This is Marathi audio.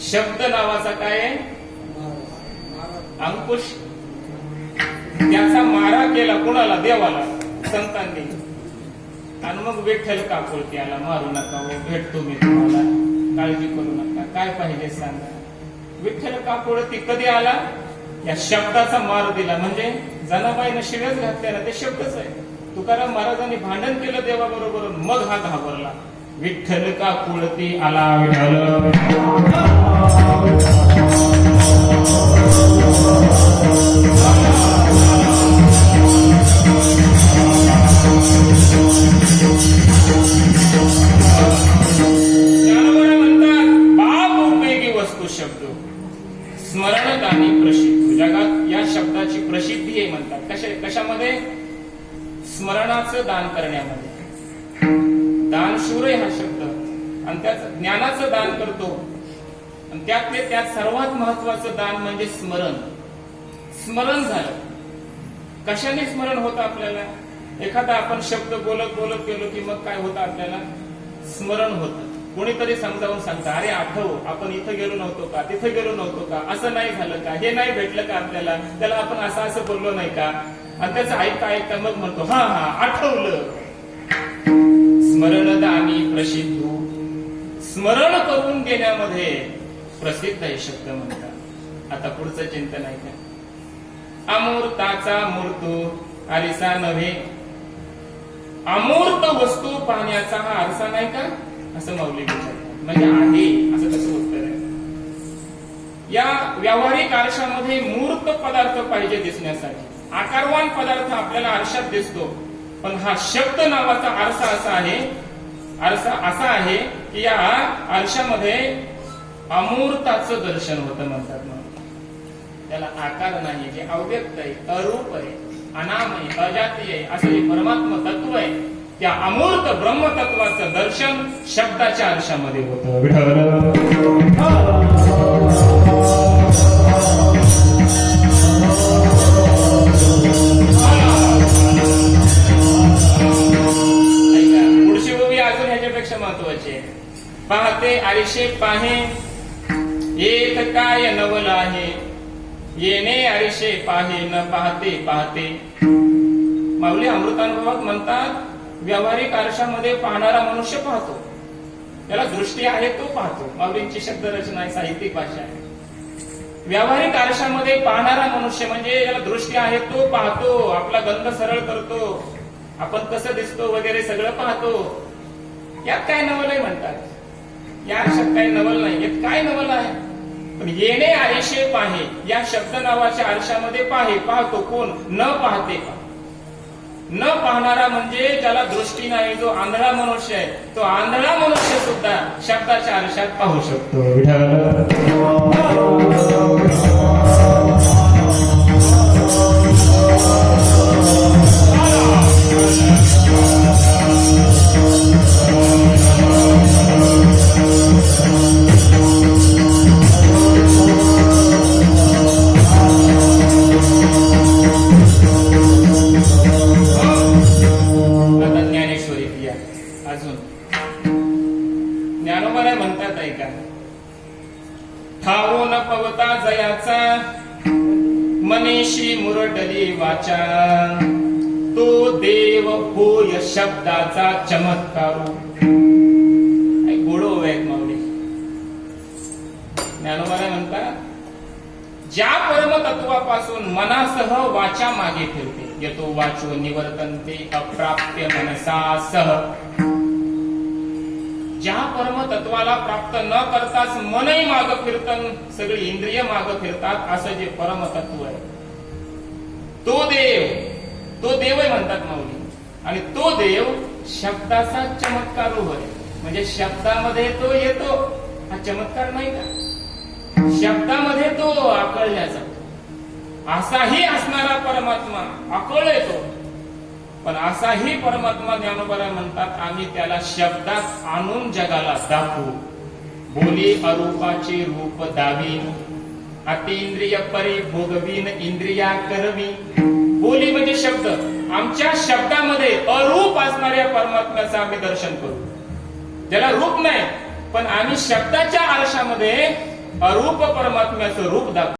शब्द नावाचा काय अंकुश. त्याचा मारा केला कुणाला? देवाला. संतांनी. आणि मग विठ्ठल काकुळती आला मारू नका हो भेटतो मी तुम्हाला. काळजी करू नका. काय पाहिजे सांगा. विठ्ठल काकुळती कधी आला? या शब्दाचा मार दिला. म्हणजे जनाबाईनं शिव्याच घातल्या ना ते शब्दच आहे. तुकाराम महाराजांनी भांडण केलं देवाबरोबर मग हा घाबरला. विठ्ठल काकुळती आला विठ्ठल. म्हणतात बाप उपयोगी वस्तू शब्द. स्मरणदानी प्रसिद्ध. जगात या शब्दाची प्रसिद्धी आहे म्हणतात. कशा कशामध्ये? स्मरणाचं दान करण्यामध्ये. दानशूर आहे हा शब्द. आणि त्याच ज्ञानाचं दान करतो. आणि त्यातले त्यात सर्वात महत्वाचं दान म्हणजे स्मरण. स्मरण झालं. कशाने स्मरण होतं आपल्याला? एखादा आपण शब्द बोलत बोलत गेलो की मग काय होतं आपल्याला? स्मरण होतं. कोणीतरी समजावून सांगतं अरे आठव आपण इथं गेलो नव्हतो का? तिथं गेलो नव्हतो का? असं नाही झालं का? हे नाही भेटलं का आपल्याला? त्याला आपण असं असं बोललो नाही का? आणि त्याचं ऐकता ऐकता मग म्हणतो हा हा आठवलं. स्मरणदानी प्रसिद्ध. स्मरण करून देण्यामध्ये प्रसिद्ध हे शब्द म्हणतात. आता पुढचं चिंतन आहे का अमूर्ताचा मूर्त आरिसा नव्हे. अमूर्त वस्तू पाहण्याचा हा आरसा नाही का? असं माऊली विचारतात म्हणजे आहे असं कसं उत्तर आहे. या व्यावहारिक आरशामध्ये मूर्त पदार्थ पाहिजे दिसण्यासाठी. आकारवान पदार्थ आपल्याला आरशात दिसतो. पण हा शब्द नावाचा आरसा असा आहे आरसा असा आहे की या आरशामध्ये अमूर्ताचं दर्शन होतं म्हणतात मग त्याला आकार नाही जे अव्यक्त आहे अरूप आहे अनाम आहे अजाती आहे असं जे परमात्म तत्व आहे. त्या अमूर्त ब्रह्मतत्वाचं दर्शन शब्दाच्या आरशामध्ये होतं. पाहते आयुष्य पाहे. एक काय नवल आहे? येणे आयुष्य पाहे न पाहते पाहते. माऊली अमृतानुभवात म्हणतात व्यावहारिक आरशामध्ये पाहणारा मनुष्य पाहतो. त्याला दृष्टी आहे तो पाहतो. माऊलींची शब्दरचना आहे साहित्यिक भाषा आहे. व्यावहारिक आरशामध्ये पाहणारा मनुष्य म्हणजे ज्याला दृष्टी आहे तो पाहतो. आपला गंध सरळ करतो. आपण कसं दिसतो वगैरे सगळं पाहतो. यात काय नवल आहे म्हणतात. या आरशात काही नवल नाही. यात काय नवल आहे? पण येणे आयशे पाहे या शब्द नावाच्या आरशामध्ये पाहे पाहतो कोण? न पाहते का? न पाहणारा म्हणजे ज्याला दृष्टी नाही जो आंधळा मनुष्य आहे तो आंधळा मनुष्य सुद्धा शब्दाच्या आरशात पाहू शकतो. पवता जयाचा. मनीषी मुरडली वाचा. तो देव होय शब्दाचा चमत्कारू. काय गोडो हो आहेत माऊली. ज्ञानोबाला म्हणतात ज्या परमतत्वापासून मनासह वाचा मागे फिरते येतो वाचो निवर्तनते अप्राप्य मनसासह. ज्या परमतत्वाला प्राप्त न करताच मनही माग फिरतं सगळी इंद्रिय माग फिरतात असं जे परमतत्व आहे. तो देव तो देवही म्हणतात माऊली. आणि तो देव शब्दाचा चमत्कार आहे. म्हणजे शब्दामध्ये तो येतो हा चमत्कार नाही का? शब्दामध्ये तो आकळल्या जातो असाही असणारा परमात्मा आकळ येतो पण असाही परमात्मा ज्ञानोबरा म्हणतात आम्ही त्याला शब्दात आणून जगाला दाखवू. बोली अरूपाचे रूप दावी. अतिंद्रिय परी भोगवीन इंद्रिया करवी. बोली म्हणजे शब्द. आमच्या शब्दामध्ये अरूप असणाऱ्या परमात्म्याचं आम्ही दर्शन करू. त्याला रूप नाही पण आम्ही शब्दाच्या आरशामध्ये अरूप परमात्म्याचं रूप दाखवू.